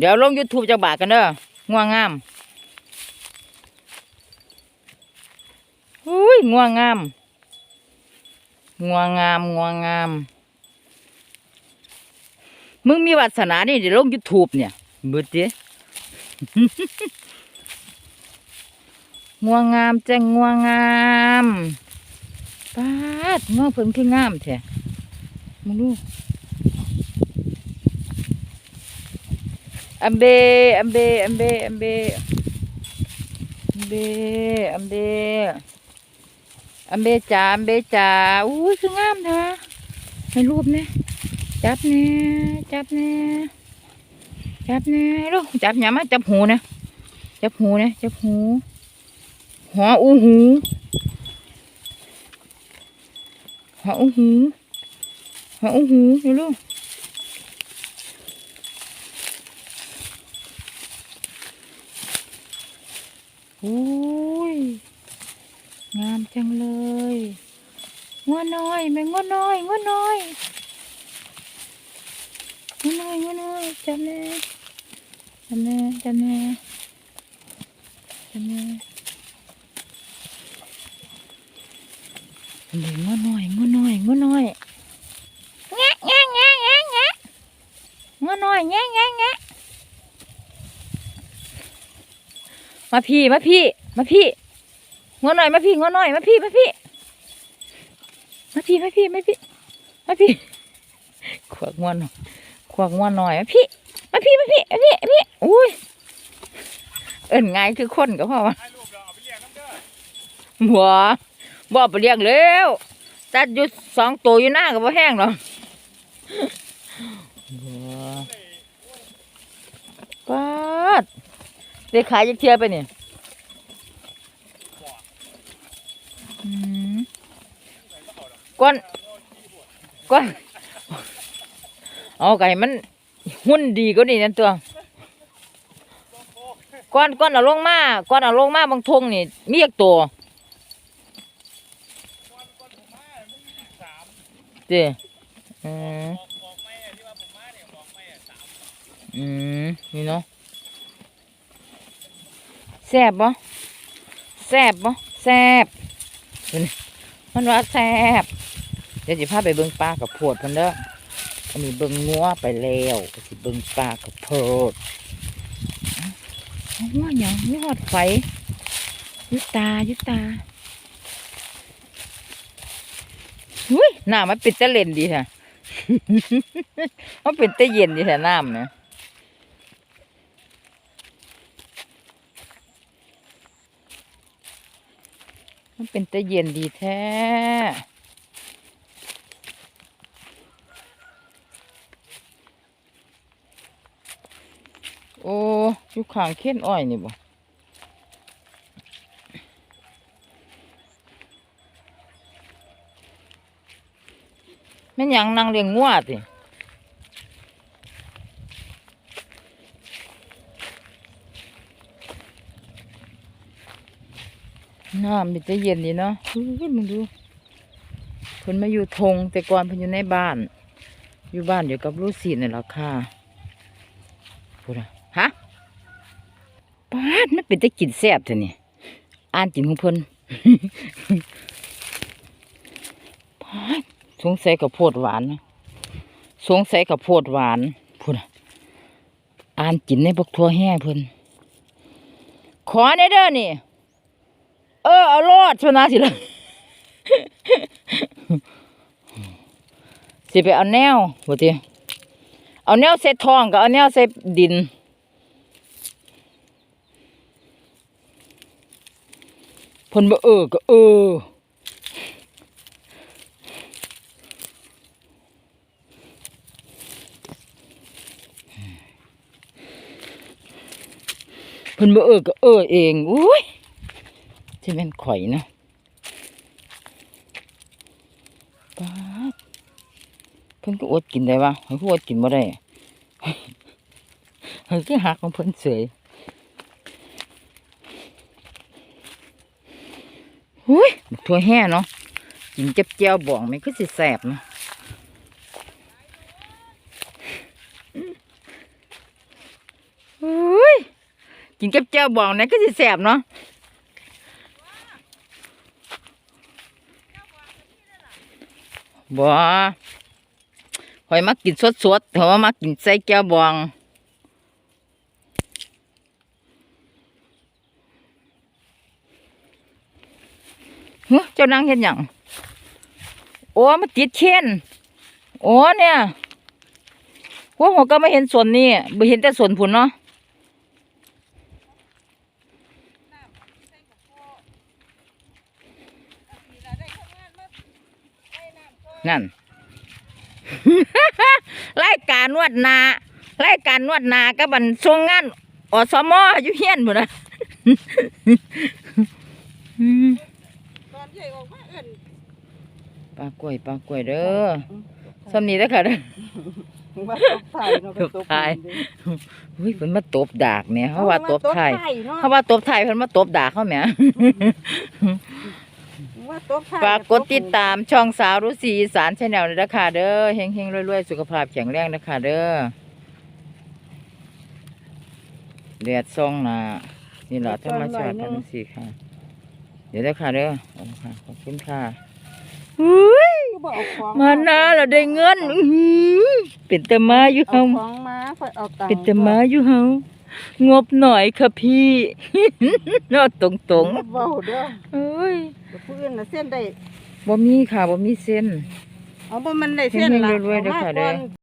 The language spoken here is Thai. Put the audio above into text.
เดี๋ยวลงยูทูบจากบาทกันเด้อง่วงงามอุ้ยง่วงงามง่วงงามง่วงงาม มึงมีวาสนานี่เดี๋ยวลงยูทูบเนี่ยบึดดิง่วงงามแจ้งง่วงงามปาดง่วงเพิ่นคืองามแท้มึงดู อัมเบอัมเบอัมเบอัมเบอัมเบอัมเบอัมเบจ๋าอัมเบจ๋าอุ้ยคืองามแท้ให้รูปเนี่ยจับเนี่ยจับเนี่ยจับเนี่ยลูกจับหยามาจับหูนะจับหูนะจับหูหัวอู้หูหัวอู้หูหัวอู้หูเดี๋ยวลูก อุ้ยงามจังเลยงัวน้อยแม่งัวน้อยงัวน้อยงัวน้อยงัวน้อยจับแน่จับแน่จับแน่จับแน่เด็กงอน้อยงอน้อยงอน้อยแงะแงะแงะแงะแงะงอน้อยแงะแงะแงะ มาพี่มาพี่ มาพี่งอน้อยมาพี่งอน้อยมาพี่มาพี่มาพี่มาพี่มาพี่มาพี่ขวากงอนขวากงอนหน่อยมาพี่มาพี่มาพี่มาพี่มาพี่อุ้ยเอิ้นไงายคือคนก็พอวะถ่ายรูปเราเอาไปเลี้ยงน้ำเด้อหัวบ่ไปเลี้ยงแล้วตัดอยู่สองตัวอยู่หน้ากับบ่แห้งหรอกหัวปาด ได้ขายจักเทียไปนี่ก้อนก้อนเอาไก่มันหุ่นดีก็นี่นั่นตัวก้อนก้อนเอาลงมาก้อนเอาลงมาบางทงนี่เมีอีกตัวเจ้อืออกออกไม่อะที่ว่าผมมาเนี่ยออกไม่อะสามอืมนี่เนาะ แซ่บบ่แซ่บบ่แซ่บเห็นมันว่าแซ่บเดี๋ยวสิพาไปเบิ่งปลากับโพดเพิ่นเด้ออันนี้เบิ่งงัวไปแล้วก็สิเบิ่งปลากับโพดงัวหยังนี่ฮอดไฟยุตายุตาอุ้ยน้ำมันเป็นตะเล่นดีแท้มันเป็นตะเย็นดีแท้น้ำเนี่ย มันเป็นตะเย็นดีแท้โอ้อยู่ข้างเค้นอ้อยนี่บ่แม่นยังนางเลี้ยงงัวติ น้ำมันจะเย็นดีเนาะมึงดูเพิ่นมาอยู่ทงแต่ก่อนเพิ่นอยู่ในบ้าน อยู่บ้านอยู่กับลูกศิษย์นี่แหละค่ะพูดอะฮะป้าดมันเป็นตะกินแซ่บเถอะนี่อ่านกินของเพิ่นป้าดสงสัยกับโพดหวานสงสัยกับโพดหวานพูดอะอ่านกินในพวกทั่วแห่เพิ่นขอในเด้อนี่ เออเอารอดชนะสิละสิไปเอาแนวบ่ติเอาแนวใส่ทองกับเอาแนวใส่ดิน พนบ่เออก็เออพนบ่เออก็เออเองอุ้ย ที่แม่นข่อยนะป๊าดเพิ่นก็อดกินได้วะเพิ่นก็อดกินบ่ได้เฮ้ยคือหักของเพิ่นเสยหุ้ยทั่วแห่เนาะกินเจ็บเจียวบ่องมันคือสิแสบเนาะกินกับแจ่วบองนี่ก็สิแสบเนาะ บ่ข่อยมักกินสดๆเพราะว่ามักกินใส่แจ่วบองเฮ้ยเจ้านางเห็นหยังโอ้มาติดเช่นโอ้เนี่ยพวกหัวก็ไม่เห็นส่วนนี้ไม่เห็นแต่ส่วนผุนเนาะ นั่นรายการนวดนารายการนวดนากับบันทรงงานอสมอยู่เฮียนหมดนะอืมตอนใหญ่ออกมาเอิ้นปลากล้วยปลากล้วยเด้อสำนีเด้อค่ะเด้อว่าตบไทยเนาะตบไทยอุ้ยเพิ่นมาตบดากเนี่ยเขาว่าตบไทยเนาะเขาว่าตบไทยเพิ่นมาตบดากเขาแหมว่าตบไทย ฝากกดติดตามช่องสาวรุสีอีสารชาแนลเลยนะคะเด้อเฮงๆรวยๆ สุขภาพแข็งแรงนะคะเด้อแดดซ่องหนานี่แหละธรรมชาติพันธุ์สีค่ะ เดี๋ยวเด้อค่ะเด้อเอาค่ะขอบคุณค่ะอุ้ยคือบ่เอาของมานาเราได้เงินอื้อหือเป็นแต่มาอยู่เอาเฮาของมาค่อยเอาตังค์เป็นแต่มาอยู่เฮา งบหน่อยค่ะพี่เนาะตรงเว้าเด้อๆเอ้ยเดี๋ยวผู้อื่นน่ะเส้นได้บ่มีค่ะบ่มีเส้น เอาบ่มันได้เส้นละเฮงๆรวยๆเด้อค่ะเด้อาก่อน